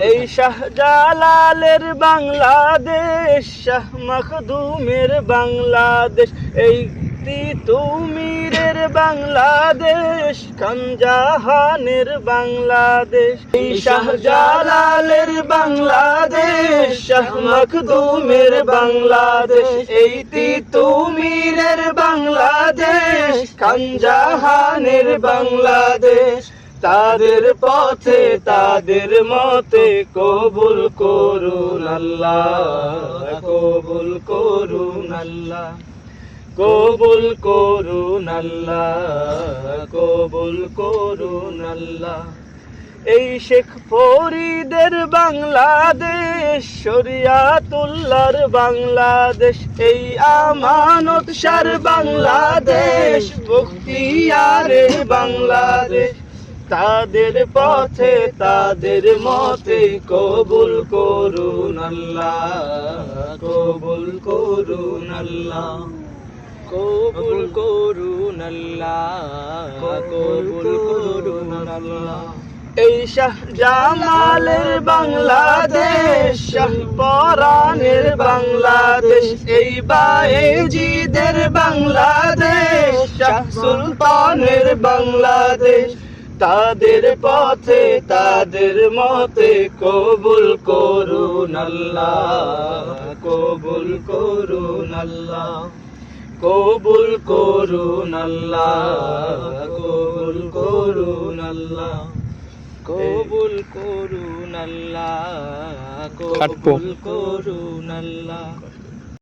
এই শাহজালালের বাংলাদেশ শাহ মখদুমের বাংলাদেশ এই তিতুমিরের বাংলাদেশ খানজাহানের বাংলাদেশ এই শাহজালালের বাংলাদেশ শাহ মখদুমের বাংলাদেশ এই তিতুমিরের বাংলাদেশ খানজাহানের বাংলাদেশ। তাদের পথে, তাদের মতে কবুল করুন আল্লাহ, কবুল করুন আল্লাহ, কবুল করুন আল্লাহ, কবুল করুন আল্লাহ। এই শেখ ফরিদের বাংলাদেশ শরিয়াতুল্লার বাংলাদেশ, এই আমানত সার বাংলাদেশ বখতিয়ারের বাংলাদেশ। তাদের পথে, তাদের মতে কবুল করুন আল্লাহ, কবুল করুন আল্লাহ, কবুল করুন আল্লাহ, কবুল করুন আল্লাহ। এই শাহ জামালের বাংলাদেশ, শাহ পরাণের বাংলাদেশ, এই বায়েজিদের বাংলাদেশ, শাহ সুলতানের বাংলাদেশ। তাদের পথে তাদের মতে কবুল করুন আল্লাহ কবুল করুন আল্লাহ কবুল করুন আল্লাহ কবুল করুন আল্লাহ কবুল করুন আল্লাহ। কবুল করুন আল্লাহ